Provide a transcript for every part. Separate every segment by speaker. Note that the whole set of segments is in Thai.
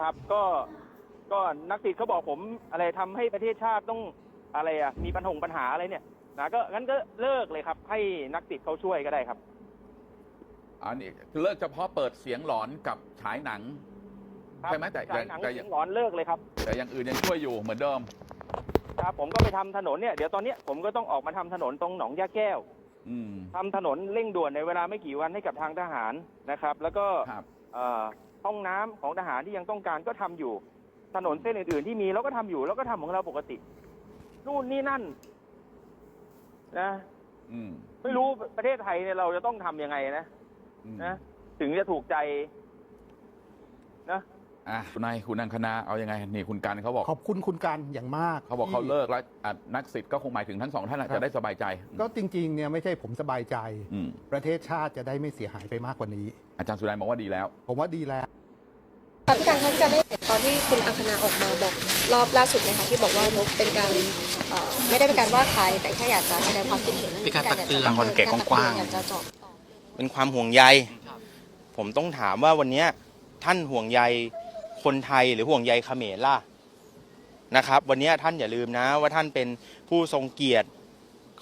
Speaker 1: ครับก็ก็นักติดเขาบอกผมอะไรทำให้ประเทศชาติต้องอะไรอะมีปัญหาปัญหาอะไรเนี่ยนะก็งั้นก็เลิกเลยครับ ให้นักติดเขาช่วยก็ได้ครับ
Speaker 2: อันนี้คือเลิกเฉพาะเปิดเสียงหลอนกับฉายหนัง
Speaker 1: ครับ
Speaker 2: ใช่ไหมแต่
Speaker 1: ฉายหนัง
Speaker 2: แต่
Speaker 1: เสียงหลอนเลิกเลยครับ
Speaker 2: แต่อย่างอื่นยังช่วยอยู่เหมือนเดิม
Speaker 1: ครับผมก็ไปทำถนนเนี่ยเดี๋ยวตอนเนี้ยผมก็ต้องออกมาทำถนนตรงหนองยาแก้ว
Speaker 2: อืม
Speaker 1: ทำถนนเร่งด่วนในเวลาไม่กี่วันให้กับทางทหารนะครับ แล้วก็
Speaker 2: ครับ
Speaker 1: เอ่อ ห้องน้ำของทหารที่ยังต้องการก็ทำอยู่ ถนนเส้นอื่นๆที่มีเราก็ทำอยู่เราก็ทำของเราปกติ นู่นนี่นั่น นะ
Speaker 2: อืม
Speaker 1: ไม่รู้ประเทศไทยเนี่ยเราจะต้องทำยังไงนะ
Speaker 2: อืม
Speaker 1: นะถึงจะถูกใจนะ
Speaker 2: อะคุณนายคุณนังคณาเอายังไงนี่คุณกันเขาบอก
Speaker 3: ขอบคุณคุณการอย่างมาก
Speaker 2: เขาบอก
Speaker 3: ที่
Speaker 2: เขาเลิกแล้วอะนักสิทธิ์ก็คงหมายถึงทั้งสองท่านแหละ
Speaker 3: ครับ
Speaker 2: จะได้สบายใจ
Speaker 3: ก็จริงๆเนี่ยไม่ใช่ผมสบายใจ
Speaker 2: อืม
Speaker 3: ประเทศชาติจะได้ไม่เสียหายไปมากกว่านี้
Speaker 2: อาจารย์สุนัยบอกว่าดีแล้ว
Speaker 3: ผมว่าดีแล้ว
Speaker 4: ค่ะพี่การเขาจะได้เห็นตอนที่คุณอังคณาออกมาบอกรอบล่าสุดไหมคะที่บอกว่านกเป็นการเอ่อไม่ได้เป็นการว่าใครแต่แค่อยากจะแสดงความคิดเห็น
Speaker 5: เป็นการตักเตือน
Speaker 4: ยากจะ
Speaker 5: คนแก่กว้างๆ
Speaker 4: อยากจะเจาะ
Speaker 5: เป็นความห่วงใย ผมต้องถามว่าวันเนี้ยท่านห่วงใย คนไทยหรือห่วงใยเขมรล่ะนะครับ วันนี้ท่านอย่าลืมนะว่าท่านเป็นผู้ทรงเกียรติ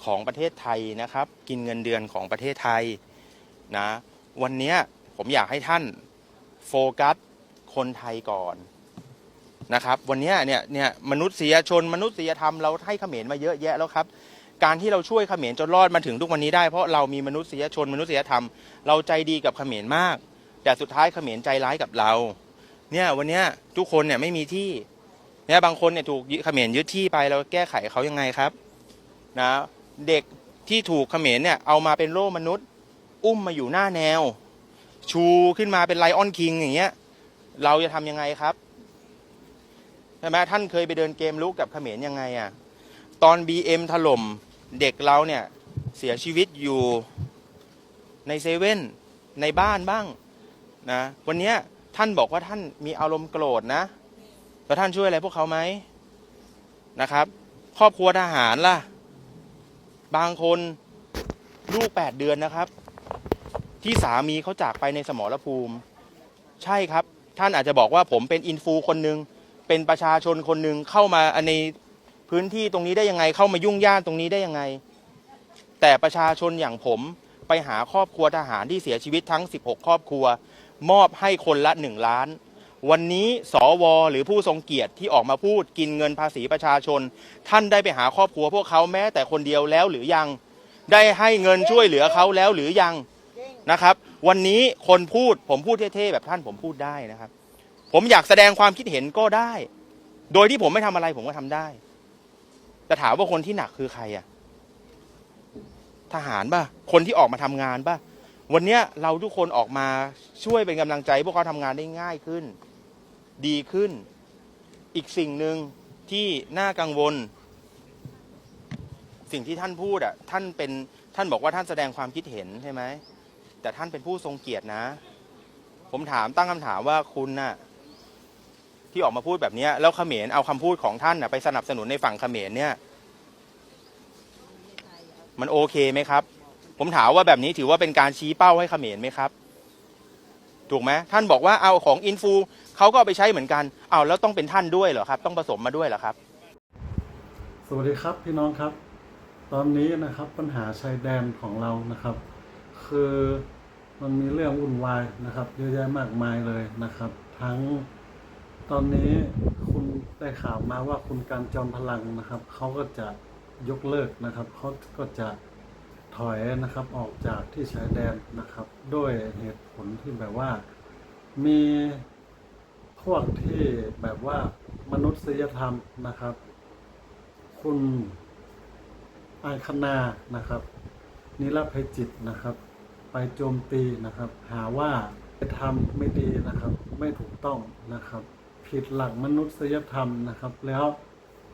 Speaker 5: ของประเทศไทยนะครับ กินเงินเดือนของประเทศไทยนะวันนี้ผมอยากให้ท่านโฟกัสคนไทยก่อนนะครับวันนี้เนี่ยเนี่ยมนุษยชนมนุษยธรรมเราให้เขมรมาเยอะแยะแล้วครับ การที่เราช่วยเขมรจนรอดมาถึงทุกวันนี้ได้เพราะเรามีมนุษยชนมนุษยธรรม เราใจดีกับเขมรมาก แต่สุดท้ายเขมรใจร้ายกับเรา เนี่ยวันเนี้ยทุกคนเนี่ยไม่มีที่เนี่ยบางคนเนี่ยถูกเขมรยึดที่ไปเราแก้ไขเขายังไงครับนะเด็กที่ถูกเขมรเนี่ยเอามาเป็นโล่มนุษย์ อุ้มมาอยู่หน้าแนว ชูขึ้นมาเป็นไลออนคิงอย่างเงี้ยเราจะทำยังไงครับใช่ไหมท่านเคยไปเดินเกมลุกกับเขมรยังไงอะตอน BM ถล่มเด็กเราเนี่ยเสียชีวิตอยู่ในเซเว่นในบ้านบ้างนะวันเนี้ย ท่านบอกว่าท่านมีอารมณ์โกรธนะ แล้วท่านช่วยอะไรพวกเขาไหมนะครับ ครอบครัวทหารล่ะ บางคนลูกแปดเดือนนะครับ ที่สามีเขาจากไปในสมรภูมิ ใช่ครับ ท่านอาจจะบอกว่าผมเป็นอินฟูคนหนึ่งเป็นประชาชนคนหนึ่งเข้ามาในพื้นที่ตรงนี้ได้ยังไงเข้ามายุ่งย่านตรงนี้ได้ยังไง แต่ประชาชนอย่างผมไปหาครอบครัวทหารที่เสียชีวิตทั้ง 16 ครอบครัว มอบให้คนละ 1 ล้าน วันนี้สวหรือผู้ทรงเกียรติที่ออกมาพูดกินเงินภาษีประชาชน ท่านได้ไปหาครอบครัวพวกเขาแม้แต่คนเดียวแล้วหรือยัง ได้ให้เงินช่วยเหลือเขาแล้วหรือยังนะครับ วันนี้คนพูดผมพูดเท่ๆแบบท่านผมพูดได้นะครับ ผมอยากแสดงความคิดเห็นก็ได้ โดยที่ผมไม่ทำอะไรผมก็ทำได้แต่ถามว่าคนที่หนักคือใครอะทหารป่ะ คนที่ออกมาทำงานป่ะ วันนี้เราทุกคนออกมาช่วยเป็นกำลังใจ พวกเขาทำงานได้ง่ายขึ้น ดีขึ้น อีกสิ่งหนึ่งที่น่ากังวล สิ่งที่ท่านพูดอะท่านเป็นท่านบอกว่าท่านแสดงความคิดเห็นใช่ไหมแต่ท่านเป็นผู้ทรงเกียรตินะ ผมถามตั้งคำถามว่าคุณน่ะที่ออกมาพูดแบบนี้แล้วเขมรเอาคำพูดของท่านน่ะไปสนับสนุนในฝั่งเขมรเนี่ย มันโอเคไหมครับ ผมถามว่าแบบนี้ถือว่าเป็นการชี้เป้าให้เขมรไหมครับ ถูกไหมท่านบอกว่าเอาของอินฟูเขาก็เอาไปใช้เหมือนกันเอาแล้วต้องเป็นท่านด้วยเหรอครับ ต้องผสมมาด้วยเหรอครับ
Speaker 6: สวัสดีครับพี่น้องครับ ตอนนี้นะครับปัญหาชายแดนของเรานะครับ คือมันมีเรื่องวุ่นวายนะครับเยอะแยะมากมายเลยนะครับ ทั้งตอนนี้คุณได้ข่าวมาว่าคุณการจอมพลังนะครับเขาก็จะยกเลิกนะครับเขาก็จะ ถอยนะครับออกจากที่ชายแดนนะครับด้วยเหตุผลที่แบบว่ามีพวกที่แบบว่ามนุษยธรรมนะครับ คุณอังคณานะครับ นิรภัยจิตนะครับ ไปโจมตีนะครับ หาว่าไปทำไม่ดีนะครับ ไม่ถูกต้องนะครับ ผิดหลักมนุษยธรรมนะครับ แล้ว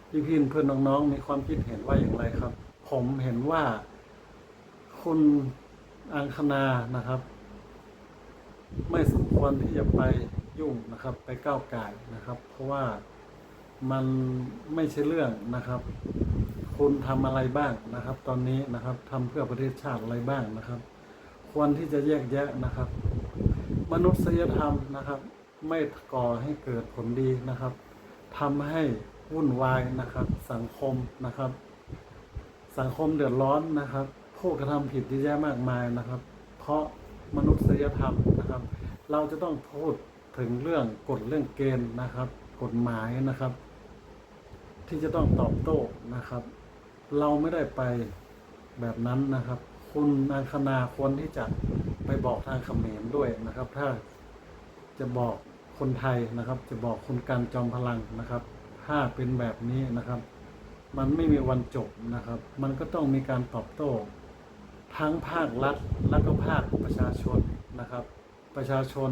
Speaker 6: พี่พี่เพื่อนน้องๆมีความคิดเห็นว่าอย่างไรครับ ผมเห็นว่า คุณอังคณานะครับ ไม่สมควรที่จะไปยุ่งนะครับ ไปก้าวไก่ายนะครับ เพราะว่ามันไม่ใช่เรื่องนะครับ คุณทำอะไรบ้างนะครับ ตอนนี้นะครับทำเพื่อประเทศชาติอะไรบ้างนะครับ ควรที่จะแยกแยะนะครับ มนุษยธรรมนะครับ ไม่ก่อให้เกิดผลดีนะครับทำให้วุ่นวายนะครับ สังคมนะครับ สังคมเดือดร้อนนะครับ ผู้กระทำผิดเยอะแยะมากมายนะครับ เพราะมนุษยธรรมนะครับ เราจะต้องพูดถึงเรื่องกฎเรื่องเกณฑ์นะครับ กฎหมายนะครับ ที่จะต้องตอบโต้นะครับ เราไม่ได้ไปแบบนั้นนะครับ คุณอังคณาควรที่จะไปบอกทางเขมรด้วยนะครับ ถ้าจะบอกคนไทยนะครับ จะบอกคุณการจอมพลังนะครับ ถ้าเป็นแบบนี้นะครับ มันไม่มีวันจบนะครับ มันก็ต้องมีการตอบโต้ ทั้งภาครัฐและก็ภาคประชาชนนะครับ ประชาชน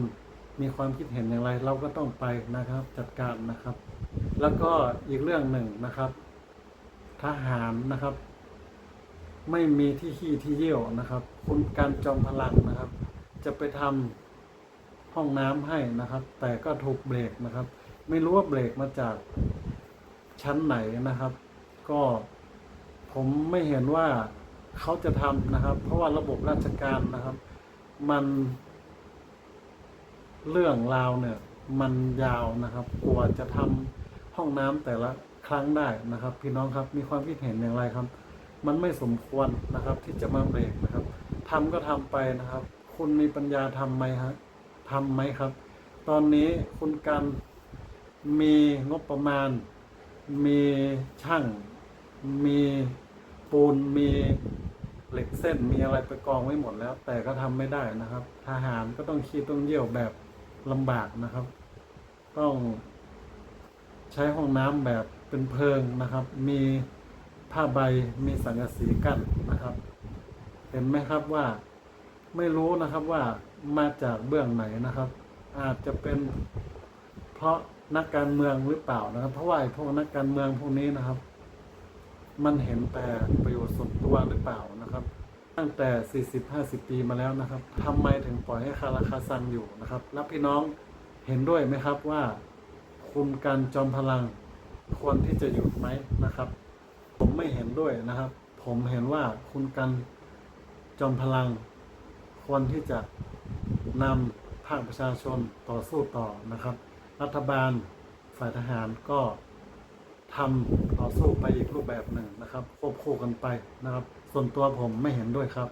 Speaker 6: มีความคิดเห็นอย่างไร เราก็ต้องไปนะครับจัดการนะครับ แล้วก็อีกเรื่องหนึ่งนะครับ ทหารนะครับ ไม่มีที่ขี้ที่เยี่ยวนะครับ คุณการจอมพลังนะครับ จะไปทำห้องน้ำให้นะครับ แต่ก็ถูกเบรกนะครับ ไม่รู้ว่าเบรกมาจากชั้นไหนนะครับ ก็ผมไม่เห็นว่า เขาจะทำนะครับ เพราะว่าระบบราชการนะครับ มันเรื่องราวเนี่ย มันยาวนะครับกว่าจะทำห้องน้ำแต่ละครั้งได้นะครับ พี่น้องครับมีความคิดเห็นอย่างไรครับ มันไม่สมควรนะครับ ที่จะมาเบรกนะครับทำก็ทำไปนะครับ คุณมีปัญญาทำไหมฮะทำไหมครับ ตอนนี้คุณการมีงบประมาณ มีช่าง มีปูน มี เหล็กเส้นมีอะไรไปกองไว้หมดแล้ว แต่ก็ทำไม่ได้นะครับ ทหารก็ต้องขี้ต้องเยี่ยวแบบลำบากนะครับ ต้องใช้ห้องน้ำแบบเป็นเพิงนะครับ มีผ้าใบมีสังกะสีกั้นนะครับ เห็นไหมครับว่าไม่รู้นะครับว่ามาจากเบื้องไหนนะครับ อาจจะเป็นเพราะนักการเมืองหรือเปล่านะครับ เพราะว่าไอ้พวกนักการเมืองพวกนี้นะครับ มันเห็นแต่ประโยชน์ส่วนตัวหรือเปล่านะครับ ตั้งแต่ 40-50 ปีมาแล้วนะครับทำไมถึงปล่อยให้คาราคาซังอยู่นะครับ แล้วพี่น้องเห็นด้วยไหมครับว่าคุณการจอมพลังควรที่จะหยุดไหมนะครับ ผมไม่เห็นด้วยนะครับ ผมเห็นว่าคุณกันจอมพลัง ควรที่จะนำภาคประชาชนต่อสู้ต่อนะครับ รัฐบาลฝ่ายทหารก็ ทำต่อสู้ไปอีกรูปแบบหนึ่งนะครับควบคู่กันไปนะครับ ส่วนตัวผมไม่เห็นด้วยครับ